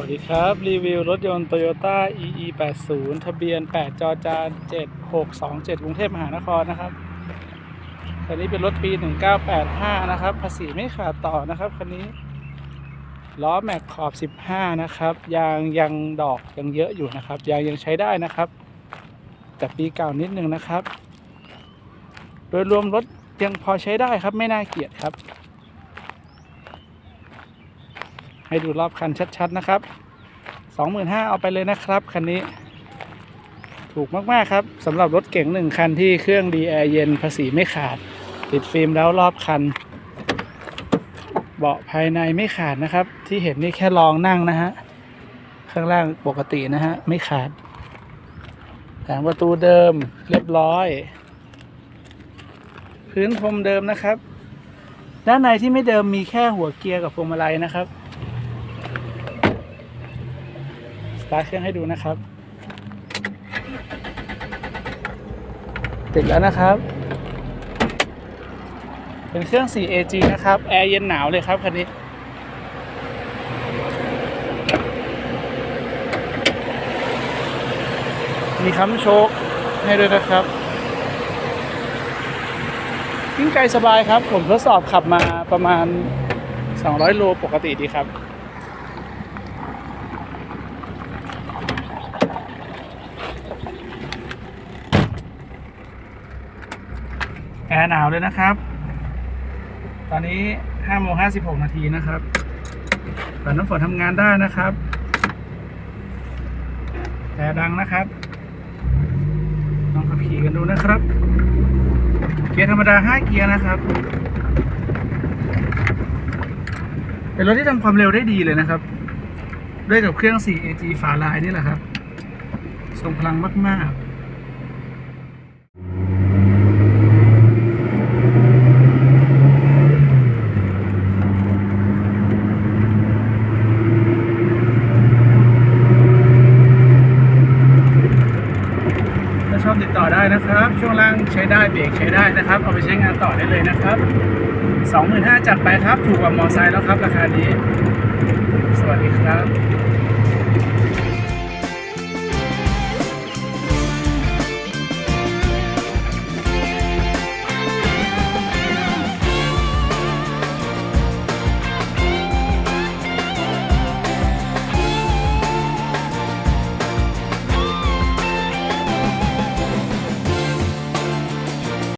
วัสดีครับ รีวิวรถยนต์ Toyota EE 80ทะเบียน 8 จอจาน7627 กรุงเทพมหานครนะครับ คันนี้เป็นรถปี 1985 นะครับ ภาษีไม่ขาดต่อนะครับ คันนี้ ล้อแม็กขอบ 15 นะครับ ยางยังดอกยังเยอะอยู่นะครับ ยางยังใช้ได้นะครับ แต่ปีเก่านิดนึงนะครับ โดยรวมรถยังพอใช้ได้ครับ ไม่น่าเกลียดครับ ให้ดูรอบคันชัดๆนะครับ 25,000เอาไปเลยนะครับคันนี้ ถูกมากๆครับสำหรับรถเก๋งหนึ่งคันที่เครื่องดีแอร์เย็นภาษีไม่ขาด ติดฟิล์มแล้วรอบคัน เบาะภายในไม่ขาดนะครับ ที่เห็นนี่แค่ลองนั่งนะฮะข้างล่างปกตินะฮะไม่ขาดแผงประตูเดิมเรียบร้อย พื้นพรมเดิมนะครับ ด้านในที่ไม่เดิมมีแค่หัวเกียร์กับพวงมาลัยนะครับ ส ตาร์ทเครื่องให้ดูนะครับ ติดแล้วนะครับ เป็นเครื่อง 4AG นะครับ แอร์เย็นหนาวเลยครับคันนี้มีค้ำโชคให้ด้วยนะครับวิ่งไกลสบายครับ ผมทดสอบขับมาประมาณ 200 โลปกติดีครับ แอร์หนาวเลยนะครับ ตอนนี้5โมง56นาทีนะครับฝาน้ำฝนทำงานได้นะครับแอร์ดังนะครับลองขับขี่กันดูนะครับ เกียร์ธรรมดา5เกียร์นะครับเป็นรถที่ทำความเร็วได้ดีเลยนะครับ ด้วยกับเครื่อง 4AG ฝาลายนี่แหละครับทรงพลังมาก ๆ ถ้าชอบ ติดต่อได้นะครับ ช่วงล่างใช้ได้เบรกใช้ได้นะครับ เอาไปใช้งานต่อได้เลยนะครับ 25,000จัดไปครับ ถูกกว่ามอไซค์แล้วครับ ราคานี้ สวัสดีครับ